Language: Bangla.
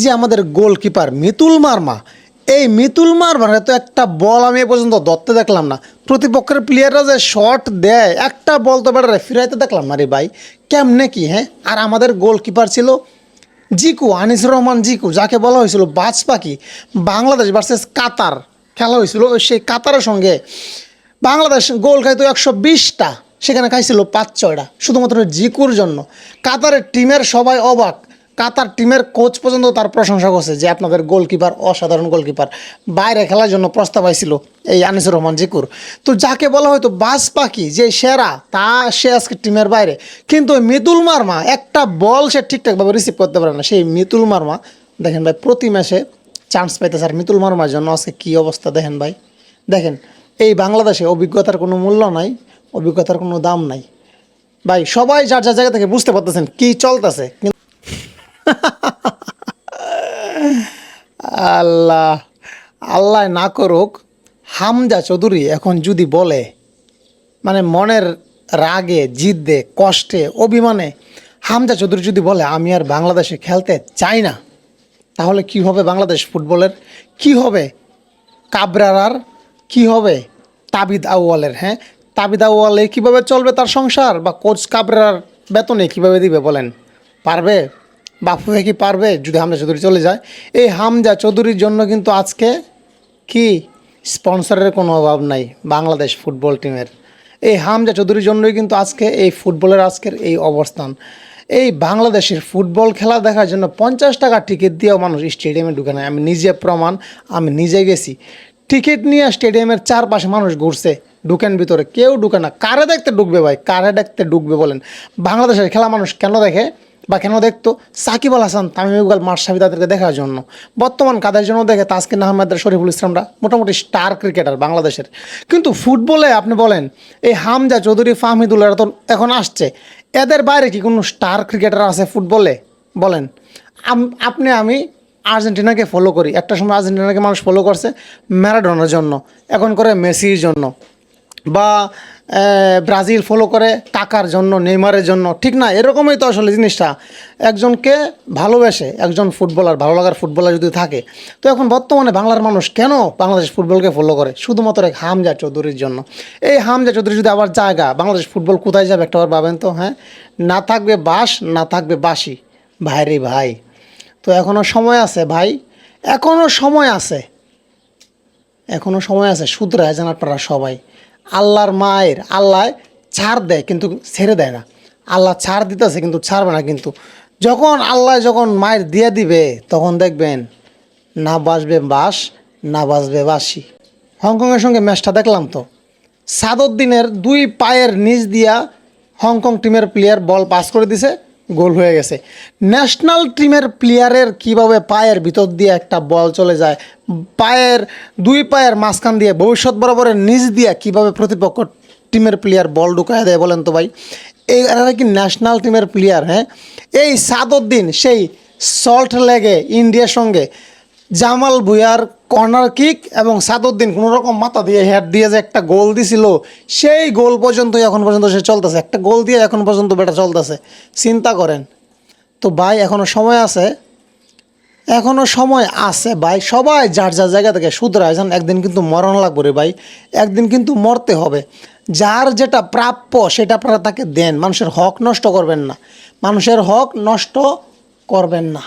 যে আমাদের গোলকিপার মিতুল মার্মা, এই মিতুল মার্মার তো একটা বল আমি এ পর্যন্ত ধরতে দেখলাম না। প্রতিপক্ষের প্লেয়াররা যে শট দেয়, একটা বল তো বেটারে ফিরাইতে দেখলাম না রে ভাই। কেমনে কি হ্যাঁ? আর আমাদের গোলকিপার ছিল জিকু, আনিসুর রহমান জিকু, যাকে বলা হয়েছিল বাজ পাখি বাংলাদেশ ভার্সেস কাতার খেলা হয়েছিল সেই কাতারের সঙ্গে। বাংলাদেশ গোল খাইতো একশো বিশটা, সেখানে খাইছিল পাঁচ ছয়টা, শুধুমাত্র জিকুর জন্য। কাতারের টিমের সবাই অবাক। কাতার টিমের কোচ পর্যন্ত তার প্রশংসা করছে যে আপনাদের গোলকিপার অসাধারণ গোলকিপার। বাইরে খেলার জন্য প্রস্তাব আইছিল এই আনিসুর রহমান জিকুর। তো যাকে বলা হয়তো বাস পাখি, যে সেরা, তা সে আজকে টিমের বাইরে। কিন্তু ওই মিতুল মার্মা, একটা বল সে ঠিকঠাকভাবে রিসিভ করতে পারে না। সেই মিতুল মার্মা, দেখেন ভাই, প্রতি ম্যাচে চান্স পাইতে স্যার মিতুল মার্মার জন্য আজকে কী অবস্থা দেখেন ভাই? দেখেন, এই বাংলাদেশে অভিজ্ঞতার কোনো মূল্য নাই, অভিজ্ঞতার কোনো দাম নাই। ভাই, সবাই যার যার জায়গা থেকে বুঝতে পারতেছেন কি চলতেছে। কিন্তু আল্লাহ আল্লাহ না করুক, হামজা চৌধুরী এখন যদি বলে মানে মনের রাগে জিদ্দে কষ্টে, অভিমানে হামজা চৌধুরী যদি বলে, আমি আর বাংলাদেশে খেলতে চাই না, তাহলে কি হবে বাংলাদেশ ফুটবলের? কি হবে কাবরারার কি হবে তাবিদ আউয়ালের হ্যাঁ? তাবিদ আউয়ালে কীভাবে চলবে তার সংসার? বা কোচ কাবরার বেতনে কীভাবে দিবে বলেন? পারবে? বাফুয়ে কি পারবে যদি হামজা চৌধুরী চলে যায়? এই হামজা চৌধুরীর জন্য কিন্তু আজকে কি স্পন্সরের কোনো অভাব নাই বাংলাদেশ ফুটবল টিমের। এই হামজা চৌধুরীর জন্যই কিন্তু আজকে এই ফুটবলের আজকের এই অবস্থান। এই বাংলাদেশের ফুটবল খেলা দেখার জন্য পঞ্চাশ টাকা টিকিট দিয়েও মানুষ স্টেডিয়ামে ঢুকে না আমি নিজে প্রমাণ, আমি নিজে গেছি। টিকিট নিয়ে স্টেডিয়ামের চারপাশে মানুষ ঘুরছে, ঢুকেন ভিতরে। কেউ ঢুকে না। কারে দেখতে ঢুকবে ভাই? কারে দেখতে ঢুকবে বলেন? বাংলাদেশের খেলা মানুষ কেন দেখে? বা কেন দেখতো? সাকিব আল হাসান, তামিম ইকবাল মার্শাবি তাদেরকে দেখার জন্য। বর্তমান কাদের জন্য দেখে? তাসকিন আহমেদ, শরীফুল ইসলামরা মোটামুটি স্টার ক্রিকেটার বাংলাদেশের। কিন্তু ফুটবলে আপনি বলেন, এই হামজা চৌধুরী ফাহমিদুল্লাহ তো এখন আসছে। এদের বাইরে কি কোনো স্টার ক্রিকেটার আছে ফুটবলে? বলেন। আপনি, আমি আর্জেন্টিনাকে ফলো করি। একটা সময় আর্জেন্টিনাকে মানুষ ফলো করছে ম্যারাডোনার জন্য, এখন করে মেসির জন্য। বা ব্রাজিল ফলো করে টাকার জন্য, নেইমারের জন্য, ঠিক না? এরকমই তো আসলে জিনিসটা। একজনকে ভালোবেসে একজন ফুটবলার ভালো লাগার ফুটবলার যদি থাকে, তো এখন বর্তমানে বাংলার মানুষ কেন বাংলাদেশ ফুটবলকে ফলো করে? শুধুমাত্র এক হামজা চৌধুরীর জন্য। এই হামজা চৌধুরী যদি আবার জায়গা, বাংলাদেশ ফুটবল কোথায় যাবে একটা বার ভাবেন তো হ্যাঁ? না থাকবে বাস, না থাকবে বাসি ভাইরে ভাই, তো এখনও সময় আছে ভাই এখনও সময় আছে। এখনও সময় আছে, শুধরায় যান আপনারা সবাই। আল্লাহর মায়ের আল্লাহ ছাড় দেয়, কিন্তু ছেড়ে দেয় না। আল্লাহ ছাড় দিতেছে, কিন্তু ছাড়বে না, কিন্তু যখন আল্লাহ যখন মায়ের দিয়ে দিবে, তখন দেখবেন না বাসবে বাস না বাসবে বাসি হংকংয়ের সঙ্গে ম্যাচটা দেখলাম তো। সাদউদ্দিনের দুই পায়ের নিচ দিয়া হংকং টিমের প্লেয়ার বল পাস করে দিছে। গোল হয়ে গেছে। ন্যাশনাল টিমের প্লেয়ারের কীভাবে পায়ের ভিতর দিয়ে একটা বল চলে যায়, পায়ের, দুই পায়ের মাঝখান দিয়ে, ভবিষ্যৎ বরাবরের নিচ দিয়ে কীভাবে প্রতিপক্ষ টিমের প্লেয়ার বল ঢুকায় দেয় বলেন তো ভাই? এই এরা কি ন্যাশনাল টিমের প্লেয়ার হ্যাঁ? এই সাদউদ্দিন, সেই সল্ট লেগে ইন্ডিয়ার সঙ্গে জামাল ভুয়ার কর্নার কিক এবং সাদউদ্দিন কোনো রকম মাথা দিয়ে হেড দিয়ে যে একটা গোল দিছিল, সেই গোল পর্যন্ত এখন পর্যন্ত সে চলতেছে। একটা গোল দিয়ে এখন পর্যন্ত বেটা চলতেছে। চিন্তা করেন। তো ভাই এখনও সময় আছে? এখনও সময় আছে ভাই। সবাই যার যার জায়গা থেকে শুধরায় যান একদিন কিন্তু মরণ লাগবে রে ভাই। একদিন কিন্তু মরতে হবে। যার যেটা প্রাপ্য, সেটা আপনারা তাকে দেন। মানুষের হক নষ্ট করবেন না। মানুষের হক নষ্ট করবেন না।